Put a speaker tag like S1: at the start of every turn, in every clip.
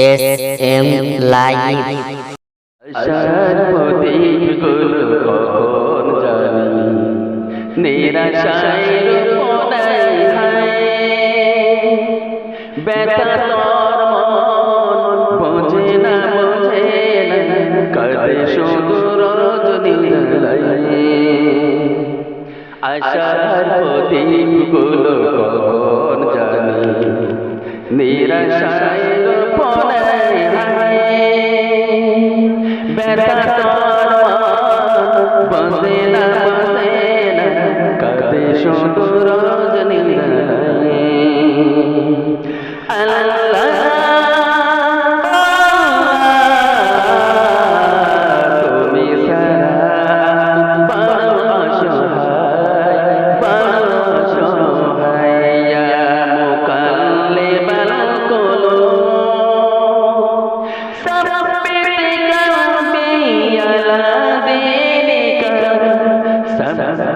S1: S M live
S2: আশার আশার প্রদীপগুলো কখন নিরাশায় রোপণায় হায়। ব্যথা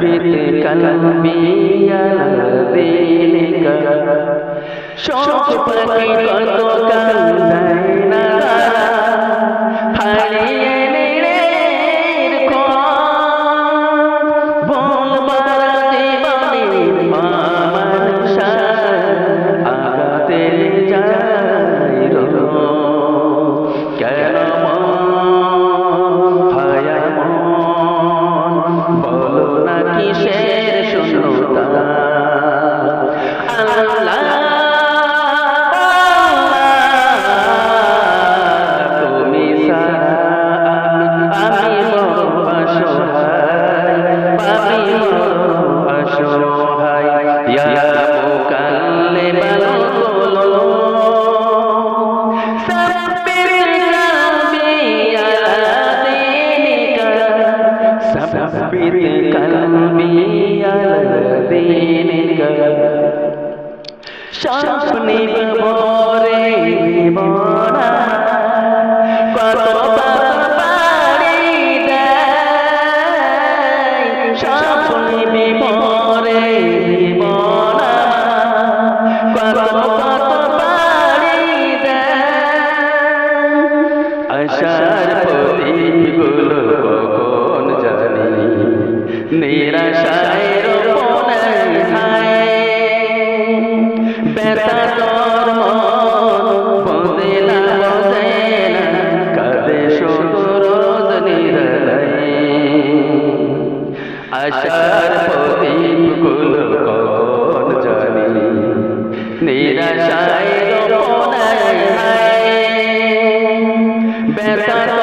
S2: ثبت قلبي على دينك شوق بقي قد كان স্বপ্নে বরে মনা কত পারি স্বপ্নে বিমরে মনা কত কত পারি আশার প্রদীপগুলো কখন জানি নিরাশায় আশার প্রদীপগুলো কখন জানি? নিরাশায় রোপণায় ব্যথা